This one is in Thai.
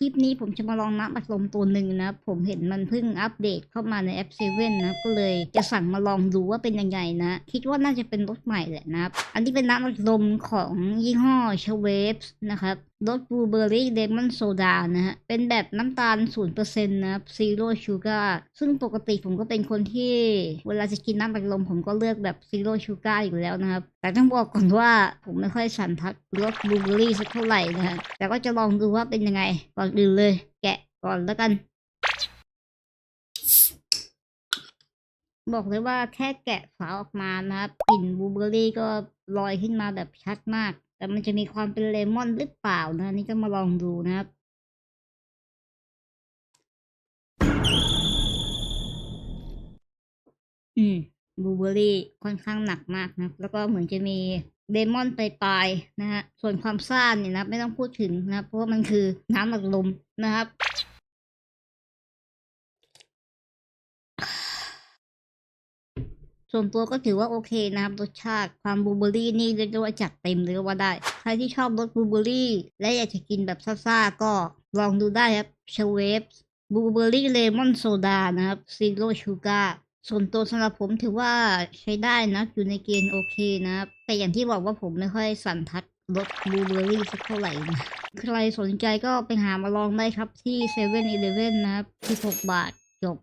คลิปนี้ผมจะมาลองน้ำอัดลมตัวหนึ่งนะผมเห็นมันเพิ่งอัปเดตเข้ามาในแอปเซเว่นนะก็เลยจะสั่งมาลองดูว่าเป็นยังไงนะ คิดว่าน่าจะเป็นรถใหม่แหละนะอันนี้เป็นน้ำอัดลมของยี่ห้อเชเวฟนะครับรสบลูเบอร์รี่เลมอนโซดานะฮะ เป็นแบบน้ำตาล 0%นะครับซีโร่ชูการ์ซึ่งปกติผมก็เป็นคนที่ เวลาจะกินน้ำอัดลมผมก็เลือกแบบซีโร่ชูการ์อยู่แล้วนะครับ แต่ต้องบอกก่อนว่าผมไม่ค่อยสันทัดรสบลูเบอร์รี่สักเท่าไหร่นะฮะ แต่ก็จะลองดูว่าเป็นยังไง ก่อนอื่นเลย แกะก่อนแล้วกัน บอกเลยว่าแค่แกะฝาออกมานะครับกลิ่นบลูเบอร์รี่ก็ลอยขึ้นมาแบบชัดมาก แต่มันจะมีความเป็นเลมอนหรือเปล่านะนี่ก็มาลองดูนะครับ อืมบลูเบอร์รี่ค่อนข้างหนักมากนะแล้วก็เหมือนจะมีเลมอนปลายๆนะฮะส่วนความซ่าเนี่ยนะไม่ต้องพูดถึงนะเพราะว่ามันคือน้ำอัดลมนะครับ ส่วนตัวก็ถือว่าโอเคนะครับรสชาติความบลูเบอร์รี่นี่เรียกได้ว่าจัดเต็มเลยก็ว่าได้ ใครที่ชอบรสบลูเบอร์รี่และอยากจะกินแบบซ่าๆก็ลองดูได้ครับเชเวฟบลูเบอร์รี่เลมอนโซดานะครับซีโร่ชูการ์ส่วนตัวสำหรับผมถือว่าใช้ได้นะอยู่ในเกณฑ์โอเคนะครับ แต่อย่างที่บอกว่าผมไม่ค่อยสันทัดรสบลูเบอร์รี่สักเท่าไหร่นะใครสนใจก็ไปหามาลองได้ครับที่เซเว่นอีเลฟเว่นนะครับ16บาทจบ